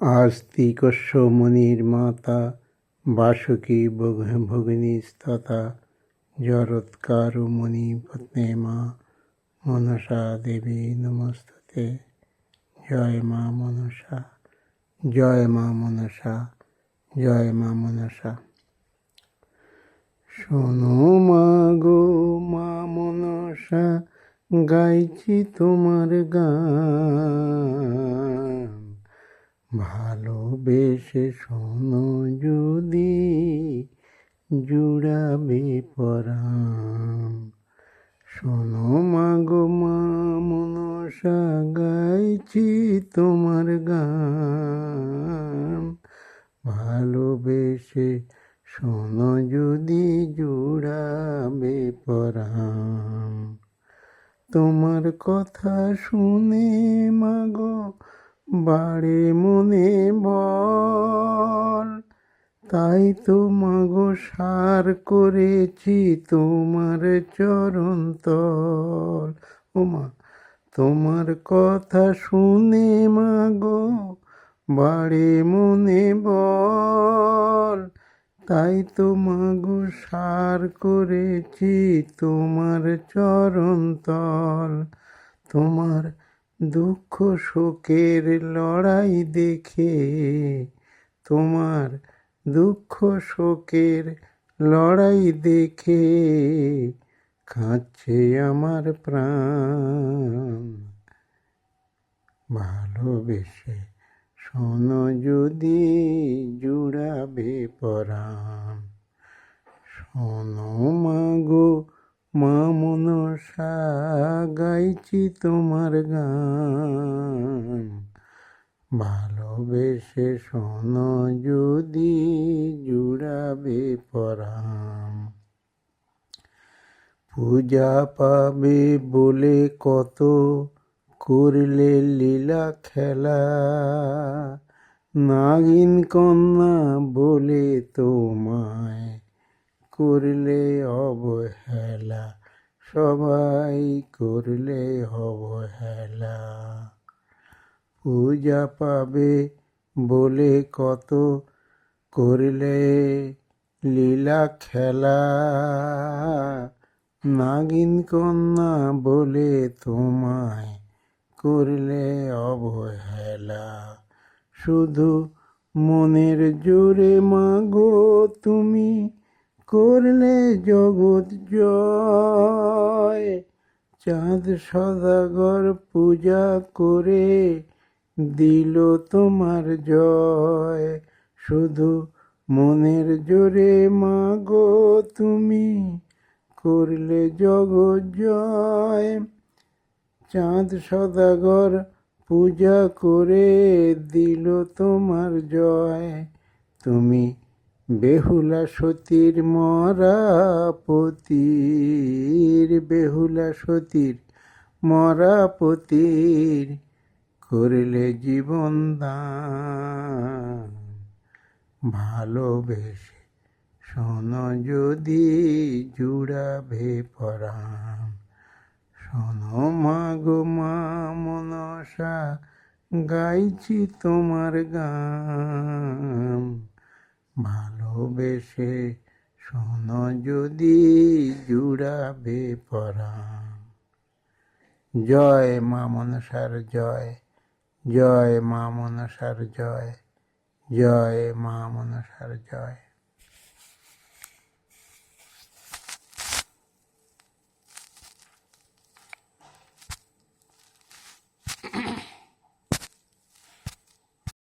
আস্তিকস্য মুনির মাতা, বাসুকী ভগিনীস্তথা জরৎকারু মুনি পত্নী মা, মনসা দেবী নমস্তুতে। জয় মা মনসা, জয় মা মনসা, জয় মা মনসা। শোনো মা গো মা মনসা, গাইছি তোমার গান। ভালোবেসে শোনো যদি জুড়াবে পরাণ। শোনো মা গো, মা মনসা গাইছি তোমার গান। ভালোবেসে শোনো যদি জুড়াবে পরাণ। তোমার কথা শুনে মাগো বাড়ে মনে বল। তাই তো মাগো সার করেছি তোমার চরণ তল। ও মা, তোমার কথা শুনে মাগো বাড়ে মনে বল। তাই তো মাগো সার করেছি তোমার চরণ তল। তোমার দুঃখ শোকের লড়াই দেখে তোমার দুঃখ শোকের লড়াই দেখে কাঁদছে আমার প্রাণ। ভালোবেসে শোনো যদি জুড়াবে পরাণ, শোনো মাগো মা মনসা গাইছি তোমার গান। ভালোবেসে শোনো যদি জুড়াবে পরাণ। পূজা পাবে বলে কত করলে লীলা খেলা। নাগিন কন্যা বলে তোমায় করলে অবহেলা, সবাই করলে অবহেলা। পূজা পাবে বলে কত করলে লীলা খেলা। নাগিন কন্যা বলে তোমায় করলে অবহেলা। শুধু মনের জোরে মাগো তুমি করলে জগৎ জয়। চাঁদ সদাগর পূজা করে দিল তোমার জয়। শুধু মনের জোরে মাগো তুমি, করলে জগৎ জয়। চাঁদ সদাগর পূজা করে দিল তোমার জয়। তুমি বেহুলা সতীর মরা পতির, বেহুলা সতীর মরা পতির করলে জীবন দান। ভালোবেসে শোনো যদি জুড়াবে পরাণ। শোনো মা গো, মা মনসা, গাইছি তোমার গান। ভালোবেসে শোনো যদি জুড়াবে পরাণ। জয় মা মনসার জয় জয় মা মনসার জয় জয় মা মনসার জয়।